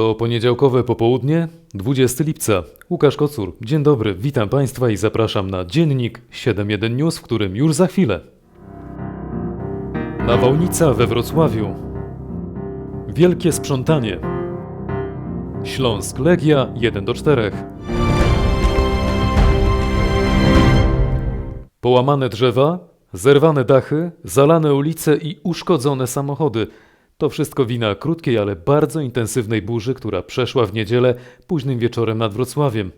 To poniedziałkowe popołudnie, 20 lipca. Łukasz Kocur, dzień dobry, witam Państwa i zapraszam na dziennik 7.1 News, w którym już za chwilę. Nawałnica we Wrocławiu. Wielkie sprzątanie. Śląsk Legia 1 do 4. Połamane drzewa, zerwane dachy, zalane ulice i uszkodzone samochody. To wszystko wina krótkiej, ale bardzo intensywnej burzy, która przeszła w niedzielę późnym wieczorem nad Wrocławiem.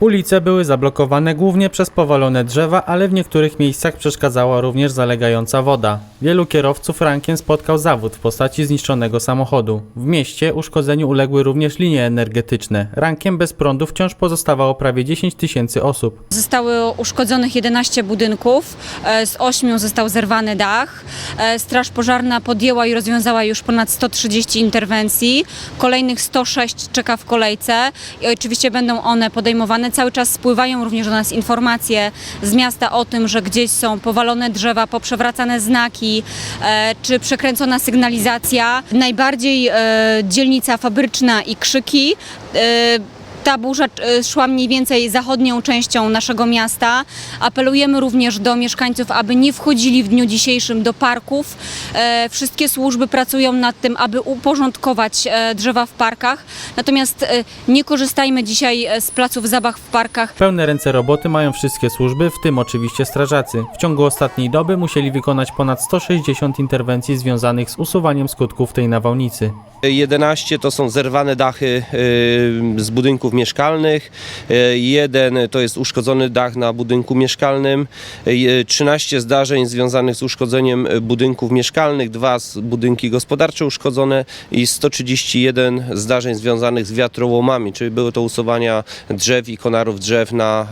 Ulice były zablokowane głównie przez powalone drzewa, ale w niektórych miejscach przeszkadzała również zalegająca woda. Wielu kierowców rankiem spotkał zawód w postaci zniszczonego samochodu. W mieście uszkodzeniu uległy również linie energetyczne. Rankiem bez prądu wciąż pozostawało prawie 10 tysięcy osób. Zostały uszkodzonych 11 budynków, e, z 8 został zerwany dach. E, Straż pożarna podjęła i rozwiązała już ponad 130 interwencji. Kolejnych 106 czeka w kolejce i oczywiście będą one podejmowane. Cały czas spływają również do nas informacje z miasta o tym, że gdzieś są powalone drzewa, poprzewracane znaki e, czy przekręcona sygnalizacja. Najbardziej e, dzielnica fabryczna i krzyki. Ta burza e, szła mniej więcej zachodnią częścią naszego miasta. Apelujemy również do mieszkańców, aby nie wchodzili w dniu dzisiejszym do parków. E, Wszystkie służby pracują nad tym, aby uporządkować e, drzewa w parkach. Natomiast nie korzystajmy dzisiaj z placów zabaw w parkach. Pełne ręce roboty mają wszystkie służby, w tym oczywiście strażacy. W ciągu ostatniej doby musieli wykonać ponad 160 interwencji związanych z usuwaniem skutków tej nawałnicy. 11 to są zerwane dachy y, z budynków mieszkalnych, y, jeden to jest uszkodzony dach na budynku mieszkalnym, y, 13 zdarzeń związanych z uszkodzeniem budynków mieszkalnych, dwa z budynki gospodarcze uszkodzone i 131 zdarzeń związanych z wiatrołomami, czyli były to usuwania drzew i konarów drzew na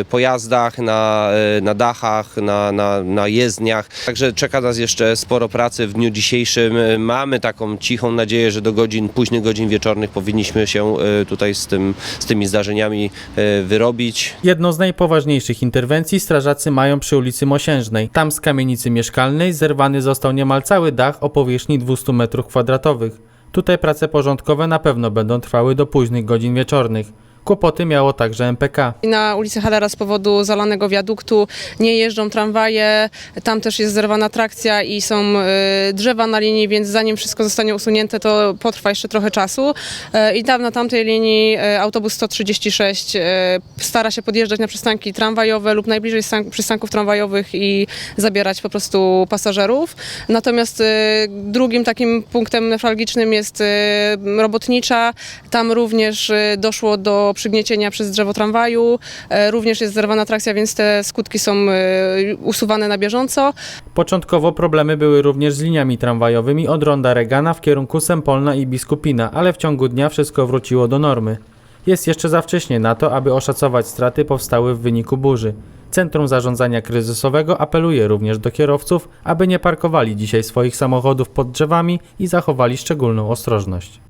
y, pojazdach, na, na dachach, na, na, na jezdniach. Także czeka nas jeszcze sporo pracy w dniu dzisiejszym. Mamy taką cichą nadzieję, że do godzin, późnych godzin wieczornych powinniśmy się tutaj z, tym, z tymi zdarzeniami y, wyrobić. Jedną z najpoważniejszych interwencji strażacy mają przy ulicy Mosiężnej. Tam z kamienicy mieszkalnej zerwany został niemal cały dach o powierzchni 200 m2. Tutaj prace porządkowe na pewno będą trwały do późnych godzin wieczornych. Kłopoty miało także MPK. Na ulicy Halera z powodu zalanego wiaduktu nie jeżdżą tramwaje, tam też jest zerwana trakcja i są e, drzewa na linii, więc zanim wszystko zostanie usunięte, to potrwa jeszcze trochę czasu. E, I tam na tamtej linii e, autobus 136 e, stara się podjeżdżać na przystanki tramwajowe lub najbliżej stan- przystanków tramwajowych i zabierać po prostu pasażerów. Natomiast drugim takim punktem newralgicznym jest robotnicza. Tam również doszło do przygniecienia przez drzewo tramwaju. E, Również jest zerwana trakcja, więc te skutki są e, usuwane na bieżąco. Początkowo problemy były również z liniami tramwajowymi od ronda Regana w kierunku Sempolna i Biskupina, ale w ciągu dnia wszystko wróciło do normy. Jest jeszcze za wcześnie na to, aby oszacować straty powstałe w wyniku burzy. Centrum Zarządzania Kryzysowego apeluje również do kierowców, aby nie parkowali dzisiaj swoich samochodów pod drzewami i zachowali szczególną ostrożność.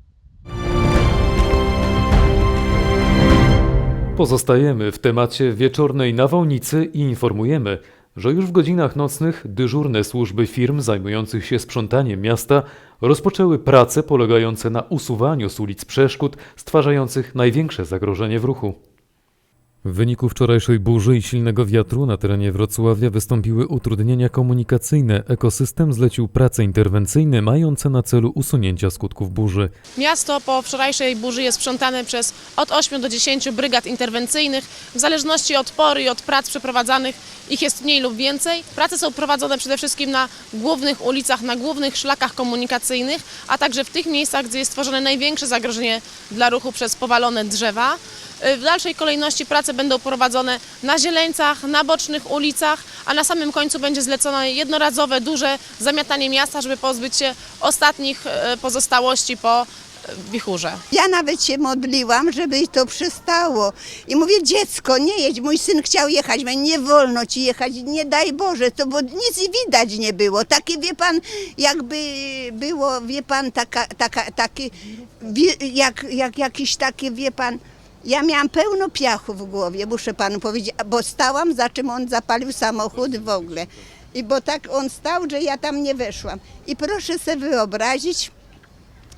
Pozostajemy w temacie wieczornej nawałnicy i informujemy, że już w godzinach nocnych dyżurne służby firm zajmujących się sprzątaniem miasta rozpoczęły prace polegające na usuwaniu z ulic przeszkód stwarzających największe zagrożenie w ruchu. W wyniku wczorajszej burzy i silnego wiatru na terenie Wrocławia wystąpiły utrudnienia komunikacyjne. Ekosystem zlecił prace interwencyjne mające na celu usunięcia skutków burzy. Miasto po wczorajszej burzy jest sprzątane przez od 8 do 10 brygad interwencyjnych. W zależności od pory i od prac przeprowadzanych ich jest mniej lub więcej. Prace są prowadzone przede wszystkim na głównych ulicach, na głównych szlakach komunikacyjnych, a także w tych miejscach, gdzie jest stworzone największe zagrożenie dla ruchu przez powalone drzewa. W dalszej kolejności prace będą prowadzone na zieleńcach, na bocznych ulicach, a na samym końcu będzie zlecone jednorazowe, duże zamiatanie miasta, żeby pozbyć się ostatnich e, pozostałości po e, wichurze. Ja nawet się modliłam, żeby to przestało. I mówię, dziecko, nie jedź. Mój syn chciał jechać. Mówię, nie wolno ci jechać, nie daj Boże, to bo nic widać nie było. Takie, wie pan, jakby było, wie pan, taka, taka, taki, wie- jak, jak jakiś taki, wie pan, ja miałam pełno piachu w głowie, muszę panu powiedzieć, bo stałam, za czym on zapalił samochód w ogóle. I bo tak on stał, że ja tam nie weszłam. I proszę sobie wyobrazić,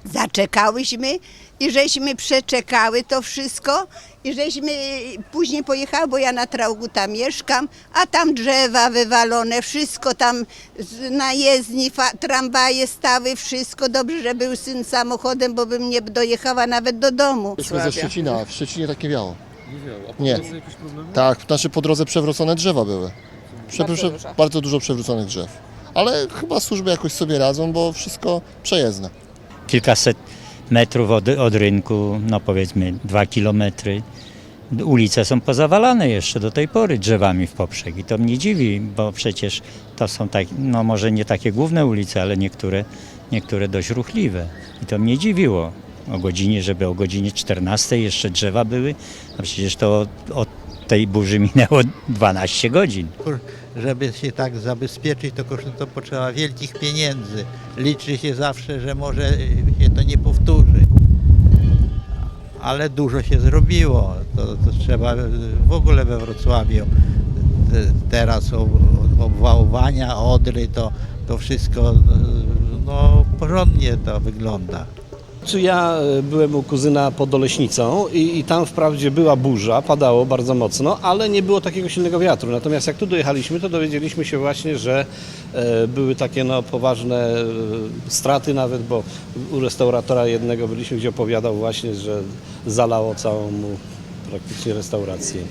Zaczekałyśmy i żeśmy przeczekały to wszystko i żeśmy później pojechały, bo ja na Trauguta mieszkam, a tam drzewa wywalone, wszystko tam z- na jezdni, tramwaje stały, wszystko. Dobrze, że był syn samochodem, bo bym nie dojechała nawet do domu. Jesteśmy ze Szczecina, w Szczecinie tak nie wiało. Nie. Tak, znaczy po drodze przewrócone drzewa były. Prze- prze- bardzo dużo przewróconych drzew. Ale chyba służby jakoś sobie radzą, bo wszystko przejezdne. kilkaset metrów od, od rynku, no powiedzmy dwa kilometry. Ulice są pozawalane jeszcze do tej pory drzewami w poprzek i to mnie dziwi, bo przecież to są tak, no może nie takie główne ulice, ale niektóre, niektóre dość ruchliwe. I to mnie dziwiło o godzinie, żeby o godzinie 14 jeszcze drzewa były, a przecież to od, od tej burzy minęło 12 godzin. Żeby się tak zabezpieczyć, to to potrzeba wielkich pieniędzy. Liczy się zawsze, że może się to nie powtórzy. Ale dużo się zrobiło. To, to trzeba w ogóle we Wrocławiu te, teraz o- o- obwałowania, odry, to, to wszystko no, porządnie to wygląda. Ja e, byłem u kuzyna pod Oleśnicą i, i tam wprawdzie była burza, padało bardzo mocno, ale nie było takiego silnego wiatru. Natomiast jak tu dojechaliśmy, to dowiedzieliśmy się właśnie, że e, były takie no, poważne e, straty nawet, bo u restauratora jednego byliśmy, gdzie opowiadał właśnie, że zalało całą mu praktycznie restaurację.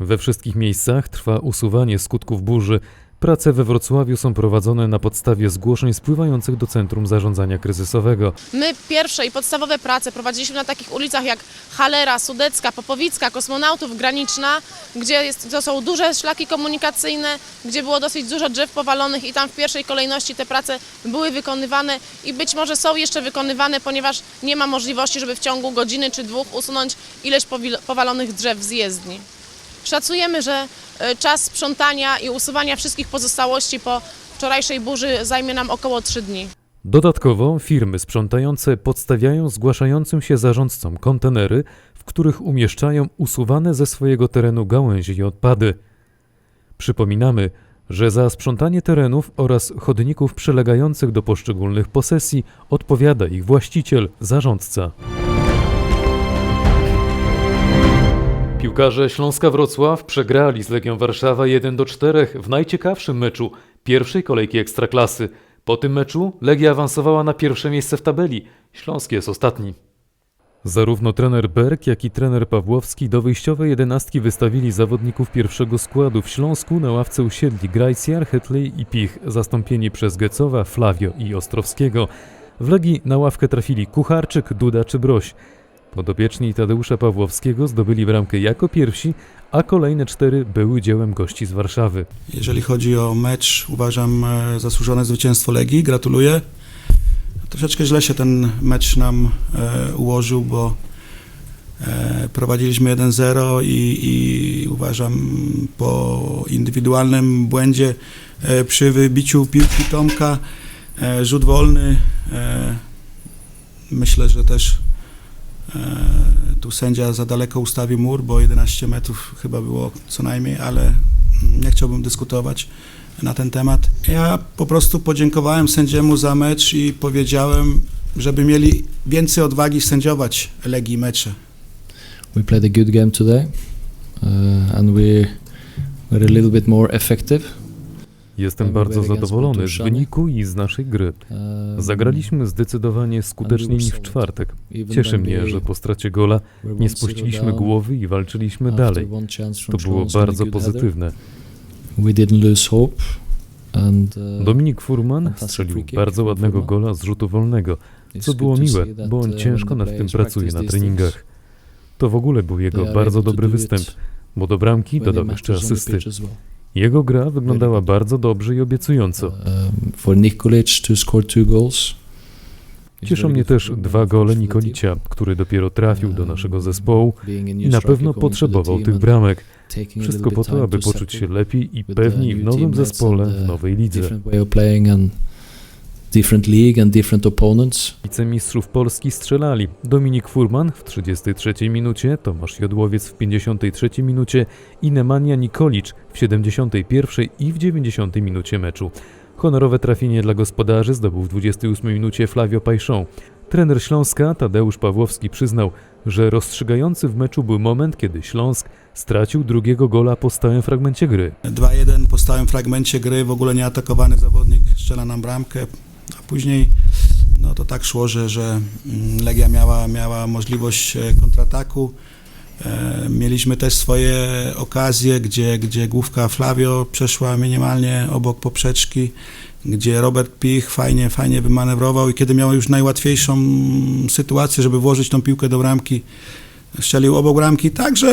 We wszystkich miejscach trwa usuwanie skutków burzy. Prace we Wrocławiu są prowadzone na podstawie zgłoszeń spływających do Centrum Zarządzania Kryzysowego. My pierwsze i podstawowe prace prowadziliśmy na takich ulicach jak Halera, Sudecka, Popowicka, Kosmonautów, Graniczna, gdzie jest, to są duże szlaki komunikacyjne, gdzie było dosyć dużo drzew powalonych i tam w pierwszej kolejności te prace były wykonywane i być może są jeszcze wykonywane, ponieważ nie ma możliwości, żeby w ciągu godziny czy dwóch usunąć ileś powalonych drzew z jezdni. Szacujemy, że e, czas sprzątania i usuwania wszystkich pozostałości po wczorajszej burzy zajmie nam około 3 dni. Dodatkowo firmy sprzątające podstawiają zgłaszającym się zarządcom kontenery, w których umieszczają usuwane ze swojego terenu gałęzie i odpady. Przypominamy, że za sprzątanie terenów oraz chodników przylegających do poszczególnych posesji odpowiada ich właściciel, zarządca. Piłkarze Śląska Wrocław przegrali z Legią Warszawa 1 do 4 w najciekawszym meczu pierwszej kolejki Ekstraklasy. Po tym meczu Legia awansowała na pierwsze miejsce w tabeli. Śląsk jest ostatni. Zarówno trener Berg, jak i trener Pawłowski do wyjściowej jedenastki wystawili zawodników pierwszego składu. W Śląsku na ławce usiedli Grajcjar, Hetley i Pich, zastąpieni przez Gecowa, Flavio i Ostrowskiego. W Legii na ławkę trafili Kucharczyk, Duda czy Broś. Podopieczni Tadeusza Pawłowskiego zdobyli bramkę jako pierwsi, a kolejne cztery były dziełem gości z Warszawy. Jeżeli chodzi o mecz, uważam e, zasłużone zwycięstwo Legii. Gratuluję. Troszeczkę źle się ten mecz nam e, ułożył, bo e, prowadziliśmy 1-0 i, i uważam po indywidualnym błędzie e, przy wybiciu piłki Tomka e, rzut wolny. E, myślę, że też tu sędzia za daleko ustawił mur, bo 11 metrów chyba było co najmniej, ale nie chciałbym dyskutować na ten temat. Ja po prostu podziękowałem sędziemu za mecz i powiedziałem, żeby mieli więcej odwagi sędziować Legii mecze. We played a good game today, uh, and we were a little bit more effective. Jestem bardzo zadowolony z wyniku i z naszej gry. Um, Zagraliśmy zdecydowanie skuteczniej niż w czwartek. Cieszy mnie, że po stracie gola nie spuściliśmy głowy i walczyliśmy dalej. To było bardzo pozytywne. Uh, Dominik Furman strzelił bardzo ładnego gola z rzutu wolnego, co było miłe, bo on uh, ciężko nad tym pracuje na treningach. To w ogóle był jego bardzo dobry występ, bo do bramki dodał jeszcze asysty. Jego gra wyglądała bardzo dobrze i obiecująco. Um, for Nikolic to score two goals. Cieszą mnie też dwa gole Nikolicia, który dopiero trafił do Um, naszego zespołu new i na pewno potrzebował tych bramek. Wszystko po to, aby poczuć się lepiej i pewniej w nowym zespole, w uh, nowej lidze. Different league and different opponents. Wicemistrzów Polski strzelali Dominik Furman w 33 minucie, Tomasz Jodłowiec w 53 minucie i Nemanja Nikolic w 71 i w 90 minucie meczu. Honorowe trafienie dla gospodarzy zdobył w 28 minucie Flavio Pajszą. Trener Śląska Tadeusz Pawłowski przyznał, że rozstrzygający w meczu był moment, kiedy Śląsk stracił drugiego gola po stałym fragmencie gry. 2-1 po stałym fragmencie gry, w ogóle nieatakowany zawodnik strzela nam bramkę, a później no to tak szło, że, że mm, Legia miała, miała możliwość e, kontrataku. E, Mieliśmy też swoje okazje, gdzie, gdzie główka Flavio przeszła minimalnie obok poprzeczki, gdzie Robert Pich fajnie, fajnie wymanewrował i kiedy miał już najłatwiejszą sytuację, żeby włożyć tą piłkę do bramki, strzelił obok bramki, także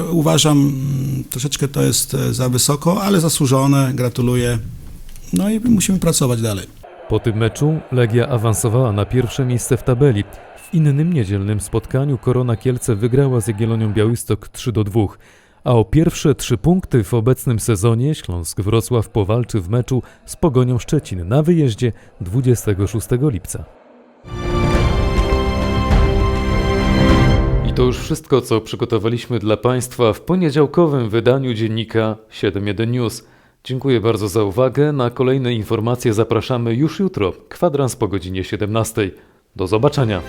e, uważam, mm, troszeczkę to jest za wysoko, ale zasłużone, gratuluję. No i musimy pracować dalej. Po tym meczu Legia awansowała na pierwsze miejsce w tabeli. W innym niedzielnym spotkaniu Korona Kielce wygrała z Jagiellonią Białystok 3 do 2, a o pierwsze trzy punkty w obecnym sezonie Śląsk Wrocław powalczy w meczu z Pogonią Szczecin na wyjeździe 26 lipca. I to już wszystko, co przygotowaliśmy dla Państwa w poniedziałkowym wydaniu dziennika 7.1 News. Dziękuję bardzo za uwagę. Na kolejne informacje zapraszamy już jutro, kwadrans po godzinie 17. Do zobaczenia.